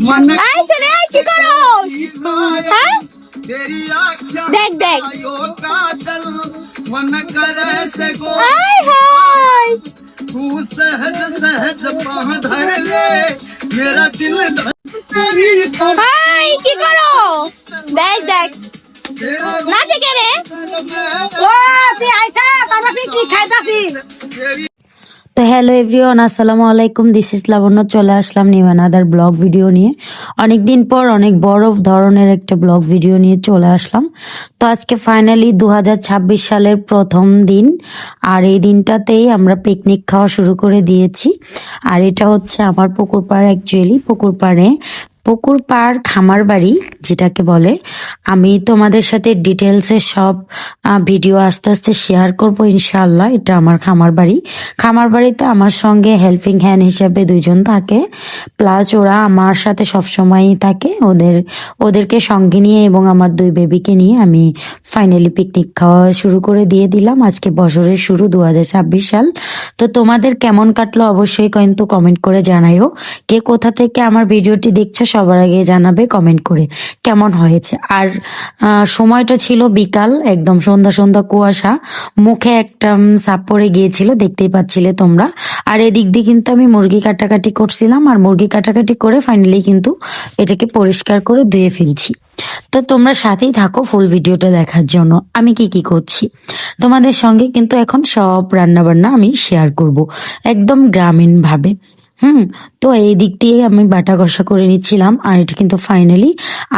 मन এই ছেলে এই কি করস হ্যাঁ तेरी आँखें देख, देख। आयो काजल मन करे से गो হাই হাই तू सहज सहज बाह धर ले मेरा दिल धर तेरी হাই কি করো দেখ দেখ तेरा নাচে কে রে ও তুই আইসা বাবা কি খাইতাছি तेरी তো হ্যালো এভরিওয়ান আসসালামু আলাইকুম দিস ইস লাবণ্য, চলে আসলাম নিউ অ্যানাদার ব্লগ ভিডিও নিয়ে। অনেক দিন পর অনেক বড় ধরনের একটা ব্লগ ভিডিও নিয়ে চলে আসলাম। তো আজকে ফাইনালি দু হাজার ছাব্বিশ সালের প্রথম দিন, আর এই দিনটাতেই আমরা পিকনিক খাওয়া শুরু করে দিয়েছি। আর এটা হচ্ছে আমার পুকুর পাড়ে অ্যাকচুয়ালি পুকুর পাড়ে পুকুর পাড় খামার বাড়ি, যেটাকে বলে, আমি তোমাদের সাথে ডিটেলসে সব ভিডিও আস্তে আস্তে শেয়ার করব ইনশাল্লাহ এটা আমার খামার বাড়ি। খামার বাড়িতে আমার সঙ্গে হেল্পিং হ্যান্ড হিসেবে দুইজন থাকে প্লাস ওরা আমার সাথে সব সময়ই থাকে, ওদের, ওদেরকে সঙ্গে নিয়ে এবং আমার দুই বেবিকে নিয়ে আমি ফাইনালি পিকনিক খাওয়া শুরু করে দিয়ে দিলাম। আজকে বছরের শুরু দু হাজার ছাব্বিশ সাল। তো তোমাদের কেমন কাটলো অবশ্যই কিন্তু কমেন্ট করে জানাইও। কে কোথা থেকে আমার ভিডিওটি দেখছ সবার আগে জানাবে কমেন্ট করে কেমন হয়েছে। আর সময়টা ছিল বিকাল, একদম সন্ধ্যা সন্ধ্যা কুয়াশা। মুখে একটা সাপ পড়ে গিয়েছিল, দেখতেই পাচ্ছিলে তোমরা। আর এদিক দিয়ে কিন্তু আমি মুরগি কাটাকাটি করছিলাম, আর মুরগি কাটাকাটি করে ফাইনালি কিন্তু এটাকে পরিষ্কার করে ধুয়ে ফেলছি। তো তোমরা সাথেই থাকো ফুল ভিডিওটা দেখার জন্য। আমি কি কি করছি? তোমাদের সঙ্গে কিন্তু এখন সব রান্না বান্না আমি শেয়ার করব, একদম গ্রামীণ ভাবে হুম, তো এই দিক দিয়ে আমি বাটা কষা করে নিচ্ছিলাম, আর এটা কিন্তু ফাইনালি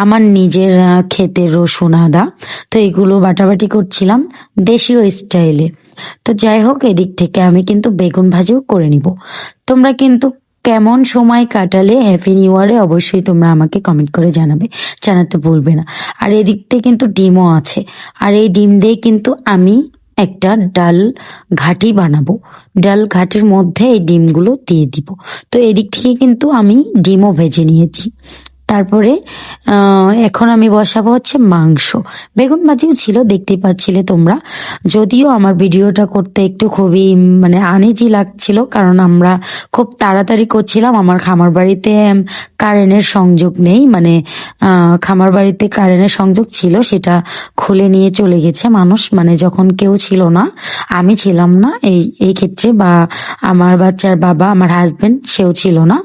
আমার নিজের ক্ষেতের রসুন আদা। তো এগুলো বাটাবাটি করছিলাম দেশীয় স্টাইলে। তো যাই হোক, এদিক থেকে আমি কিন্তু বেগুন ভাজিও করে নিব। তোমরা কিন্তু কেমন সময় কাটালে হ্যাপি নিউ ইয়ারে অবশ্যই তোমরা আমাকে কমেন্ট করে জানাবে, জানাতে ভুলবে না। আর এদিক থেকে কিন্তু ডিমও আছে। আর এই ডিম দিয়ে কিন্তু আমি একটা ডাল ঘাটি বানাবো। ডাল ঘাটির মধ্যে এই ডিমগুলো দিয়ে দিব। তো এদিক থেকে কিন্তু আমি ডিমও ভেজে নিয়েছি। তারপরে এখন আমি বসাবো হচ্ছে মাংস। বেগুন ভাজিও ছিল দেখতে পাচ্ছিলে তোমরা। যদিও আমার ভিডিওটা করতে একটু খুবই মানে আনিজি লাগছিল, কারণ আমরা খুব তাড়াতাড়ি করছিলাম। আমার খামার বাড়িতে কারেন্টের সংযোগ নেই মানে খামার বাড়িতে কারেন্টের সংযোগ ছিল, সেটা খুলে নিয়ে চলে গেছে মানুষ। মানে যখন কেউ ছিল না, আমি ছিলাম না এই এই ক্ষেত্রে, বা আমার বাচ্চার বাবা, আমার হাজবেন্ড সেও ছিল না।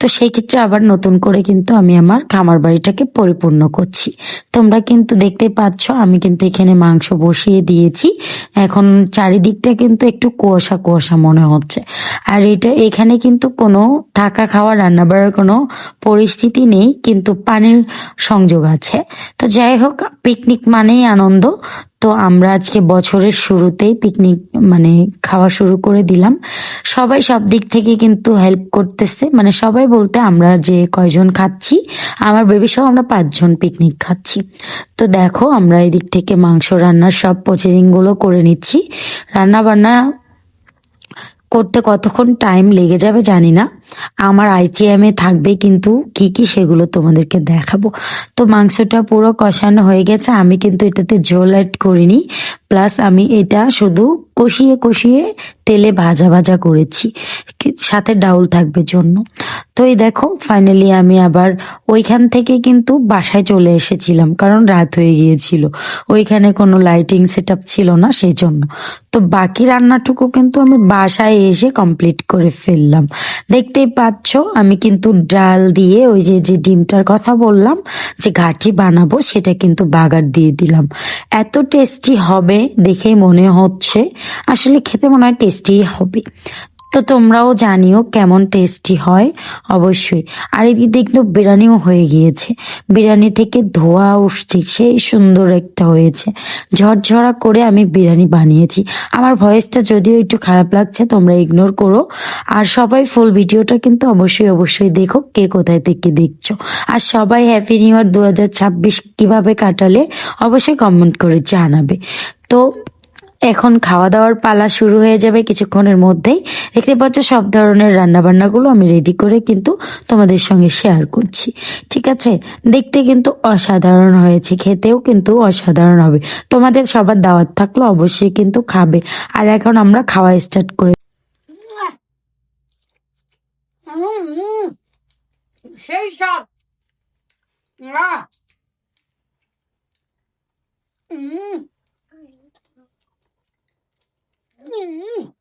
তো সেই ক্ষেত্রে আবার নতুন করে কিন্তু আমি আমার খামার বাড়িটাকে পরিপূর্ণ করছি। তোমরা কিন্তু দেখতেই পাচ্ছ, আমি কিন্তু এখানে মাংস বসিয়ে দিয়েছি। এখন চারিদিকটা কিন্তু একটু কুয়াশা কুয়াশা মনে হচ্ছে। আর এটা এখানে কিন্তু কোনো থাকা খাওয়া, রান্না বাড়ার কোনো পরিস্থিতি নেই, কিন্তু পানির সংযোগ আছে। তো যাই হোক পিকনিক মানেই আনন্দ। তো আমরা আজকে বছরের শুরুতেই পিকনিক মানে খাওয়া শুরু করে দিলাম। সবাই সব দিক থেকে কিন্তু হেল্প করতেছে। মানে সবাই বলতে আমরা যে কয়জন খাচ্ছি, আমার বেবি সহ আমরা পাঁচজন পিকনিক খাচ্ছি। তো দেখো, আমরা এদিক থেকে মাংস রান্নার সব প্রসেসিংগুলো করে নিচ্ছি। রান্না বান্না করতে কতক্ষণ টাইম লেগে যাবে জানি না। আমার আইটিএম এ থাকবে কিন্তু কি কি সেগুলো তোমাদেরকে দেখাবো। তো মাংসটা পুরো কষানো হয়ে গেছে, আমি কিন্তু এটাতে ঝোল অ্যাড করিনি। প্লাস আমি এটা শুধু কষিয়ে কষিয়ে তেলে ভাজা ভাজা করেছি। সাথে ডাউল থাকবে জন্য। তো এই দেখো ফাইনালি আমি আবার ওইখান থেকে কিন্তু বাসায় চলে এসেছিলাম, কারণ রাত হয়ে গিয়েছিল। ওইখানে কোনো লাইটিং সেট ছিল না সেই জন্য তো বাকি রান্নাটুকু কিন্তু আমি বাসায় এসে কমপ্লিট করে ফেললাম। দেখতেই পাচ্ছ, আমি কিন্তু ডাল দিয়ে ওই যে যে ডিমটার কথা বললাম, যে ঘাটি বানাবো, সেটা কিন্তু বাগার দিয়ে দিলাম। এত টেস্টি হবে দেখে মনে হচ্ছে। আসলে খেতে মনে হয় টেস্টি হবে। তো তোমরাও জানিও কেমন টেস্টি হয়, অবশ্যই। আর এদিকে কিন্তু বিরিয়ানিও হয়ে গিয়েছে। বিরিয়ানি থেকে ধোয়া উঠছে, সেই সুন্দর একটা হয়েছে। ঝরঝরা করে আমি বিরিয়ানি বানিয়েছি। আমার ভয়েসটা যদিও একটু খারাপ লাগছে, তোমরা ইগনোর করো। আর সবাই ফুল ভিডিওটা কিন্তু অবশ্যই অবশ্যই দেখো কে কোথায় থেকে দেখছ। আর সবাই হ্যাপি নিউ ইয়ার দু হাজার ছাব্বিশ কীভাবে কাটালে, অবশ্যই কমেন্ট করে জানাবে। তো এখন খাওয়া দাওয়ার পালা শুরু হয়ে যাবে কিছুক্ষণের মধ্যেই। দেখতে পাচ্ছ সব ধরনের রান্না বান্নাগুলো আমি রেডি করে কিন্তু তোমাদের সঙ্গে শেয়ার করছি। ঠিক আছে? দেখতে কিন্তু অসাধারণ হয়েছে, খেতেও কিন্তু অসাধারণ হবে। তোমাদের সবার দাওয়াত থাকলে, অবশ্যই কিন্তু খাবে। আর এখন আমরা খাওয়া স্টার্ট করে সেই সব। 嗯